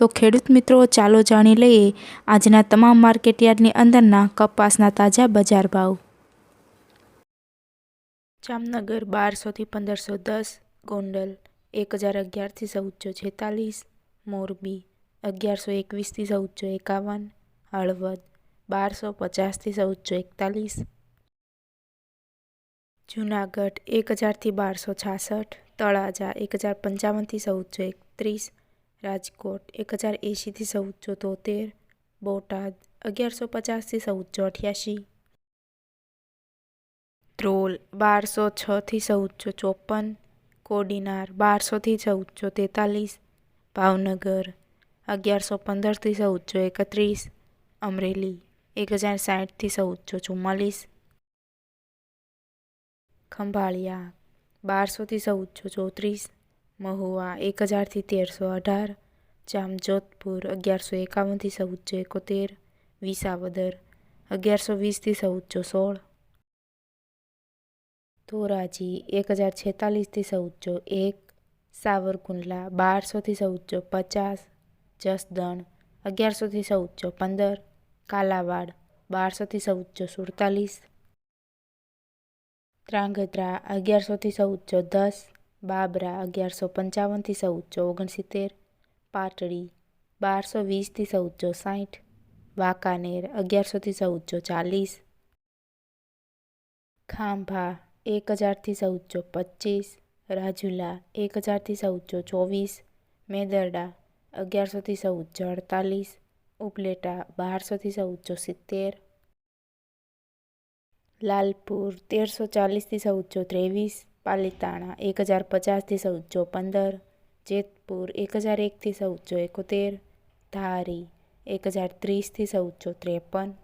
તો ખેડૂત મિત્રો, ચાલો જાણી લઈએ આજના તમામ માર્કેટયાર્ડની અંદરના કપાસના તાજા બજાર ભાવ. જામનગર બારસોથી પંદરસો દસ, ગોંડલ એક હજાર અગિયારથી ચૌદસો છેતાલીસ, મોરબી અગિયારસો એકવીસથી ચૌદસો એકાવન, હળવદ બારસો પચાસથી ચૌદસો એકતાલીસ, જુનાગઢ એક હજારથી બારસો છાસઠ, તળાજા એક હજાર પંચાવનથી ચૌદસો એકત્રીસ રાજકોટ એક હજાર એંશીથી ચૌદસો તોતેર બોટાદ, અગિયારસો પચાસથી ચૌદસો અઠ્યાસી ધ્રોલ, બારસો છથી ચૌદસો ચોપન કોડીનાર, બારસોથી ચૌદસો તેતાલીસ. ભાવનગર, અગિયારસો પંદરથી ચૌદસો એકત્રીસ. અમરેલી એક હજાર સાઠથી ચૌદસો ચુમ્માલીસ. ખંભાળિયા, બારસોથી ચૌદસો ચોત્રીસ. મહુવા એક હજારથી તેરસો અઢાર, જામજોધપુર, અગિયારસો એકાવનથી ચૌદસો એકોતેર, વિસાવદર, અગિયારસો વીસથી ચૌદસો સોળ. ધોરાજી એક હજાર છેતાલીસથી ચૌદસો એક, સાવરકુંડલા, બારસોથી ચૌદસો પચાસ, જસદણ, અગિયારસોથી ચૌદસો પંદર, કાલાવાડ, બારસોથી ચૌદસો સુડતાલીસ. ત્રાંગધ્રા અગિયારસોથી ચૌદસો દસ બાબરા અગિયારસો પંચાવનથી ચૌદસો ઓગણસિત્તેર. પાટડી બારસો વીસથી ચૌદસો સાઠ. વાંકાનેર અગિયારસોથી ચૌદસો ચાલીસ. ખાંભા એક હજારથી ચૌદસો પચીસ. રાજુલા એક હજારથી ચૌદસો ચોવીસ. મેદરડા અગિયારસોથી ચૌદસો અડતાલીસ. ઉપલેટા બારસોથી ચૌદસો સિત્તેર. લાલપુર તેરસો ચાલીસથી ચૌદસો ત્રેવીસ. પાલીતાણા, એક હજાર પચાસથી ચૌદસો પંદર. જેતપુર, એક હજાર એકથી ચૌદસો એકોતેર. ધારી, એક હજાર ત્રીસથી ચૌદસો ત્રેપન.